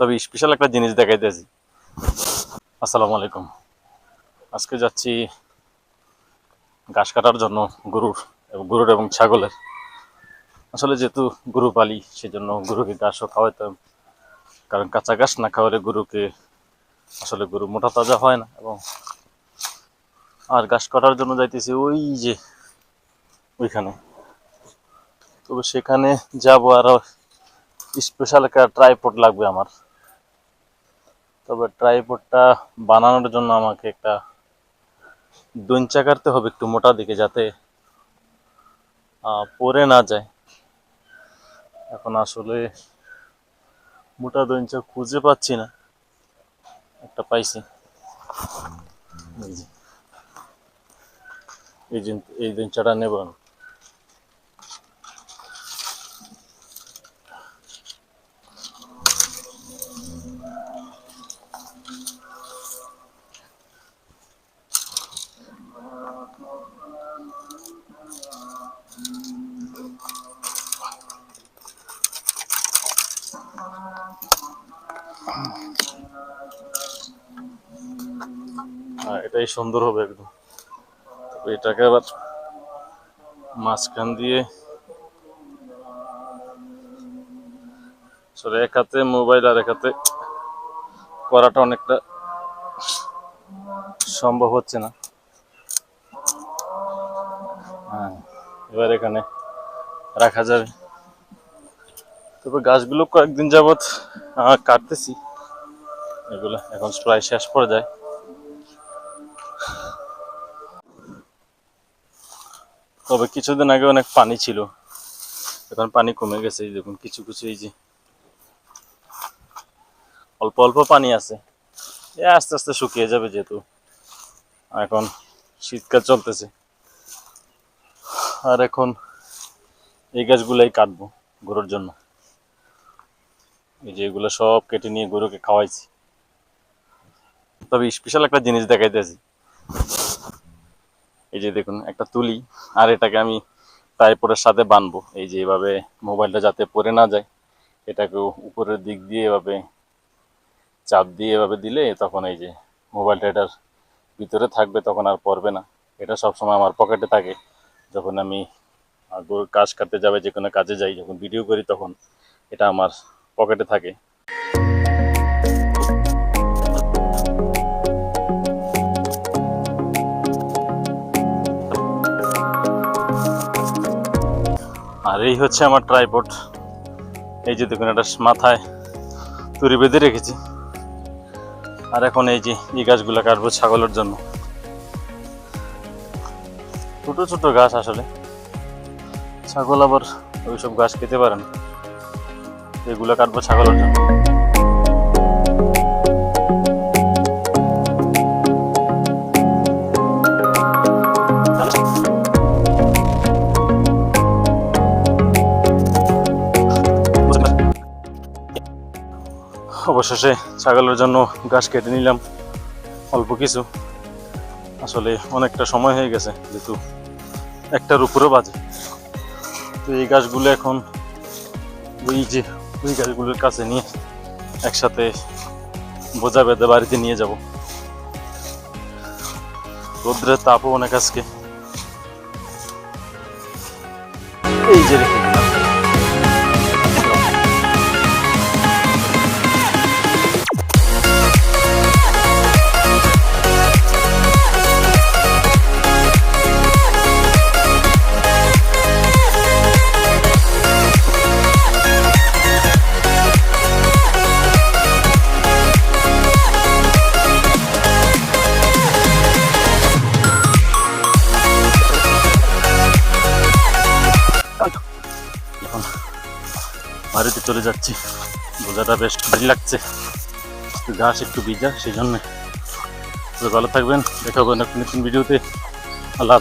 তবে স্পেশাল একটা জিনিস দেখাইতেছি। আসসালামু আলাইকুম। আজকে যাচ্ছি ঘাস কাটার জন্য গরুর এবং গরুর এবং ছাগলের। আসলে যেহেতু গরু পালি, সেজন্য গরুকে ঘাসও খাওয়াইতাম। কারণ কাঁচা ঘাস না খাওয়ালে গরুকে আসলে গরু মোটা তাজা হয় না এবং আর ঘাস কাটার জন্য যাইতেছি ওই যে ওইখানে। তবে সেখানে যাব আর স্পেশাল একটা ট্রাইপড লাগবে আমার। তবে ট্রাইপডটা বানানোর জন্য আমাকে একটা দঞ্চা কাটতে হবে একটু মোটা দিকে যাতে পরে না যায়। এখন আসলে মোটা দঞ্চা খুঁজে পাচ্ছি না। একটা পাইছি। এই এই দঞ্চাটা নেব আমি। এটাই সুন্দর হবে একদম। এটাকে আবার মাঝখান দিয়ে এক হাতে মোবাইল আর এক হাতে করাটা অনেকটা সম্ভব হচ্ছে না। হ্যাঁ এবার এখানে রাখা যাবে। তবে গাছগুলো কয়েকদিন যাবৎ কাটতেছি। এগুলো এখন প্রায় শেষ পড়ে যায়। তবে কিছুদিন আগে অনেক পানি ছিল। এখন পানি কমে গেছে দেখুন, কিছু কিছু এই যে অল্প অল্প পানি আছে। এ আস্তে আস্তে শুকিয়ে যাবে যেহেতু। এখন শীতকাল চলতেছে। আর এখন এই গাছগুলাই কাটবো গরুর জন্য। এই যে এগুলো সব কেটে নিয়ে গরুকে খাওয়াইছি। তবে স্পেশাল একটা জিনিস দেখাইতেছি। এই যে দেখুন, একটা তুলি, আর এটাকে আমি ট্রাইপডের সাথে বানবো। এই যে এভাবে মোবাইলটা যাতে পড়ে না যায়, এটাকে উপরের দিক দিয়ে এভাবে, চাপ দিয়ে এভাবে দিলে তখন এই যে মোবাইলটা এটার ভিতরে থাকবে, তখন আর পড়বে না। এটা সবসময় আমার পকেটে থাকে। যখন আমি কাজ কাটতে যাবে যে কোনো কাজে যাই, যখন ভিডিও করি, তখন এটা আমার পকেটে থাকে। আর এই হচ্ছে আমার ট্রাইপড এই যে দেখুন, এটা মাথায় তুরি বেঁধে রেখেছি। আর এখন এই যে এই গাছগুলো কাটবো ছাগলের জন্য। ছোট ছোটো গাছ আসলে। ছাগল আবার ওইসব গাছ খেতে পারেন এগুলো কাটবো ছাগলের জন্য। অবশেষে ছাগলের জন্য গাছ কেটে নিলাম। অল্প কিছু। আসলে অনেকটা সময় হয়ে গেছে, যেহেতু একটার উপরে বাজে। তো এই গাছগুলো এখন ওই যে ওই গাছগুলোর কাছে নিয়ে একসাথে বোঝা বেঁধে বাড়িতে নিয়ে যাব। রোদ্রের তাপও অনেক আজকে। এই যে রেখে বাড়িতে চলে যাচ্ছি। বোঝাটা বেশ ভালো লাগছে। ঘাস, একটু ভিজা সেই জন্য ভালো থাকবেন। দেখা হবে নতুন ভিডিওতে। আল্লাহ।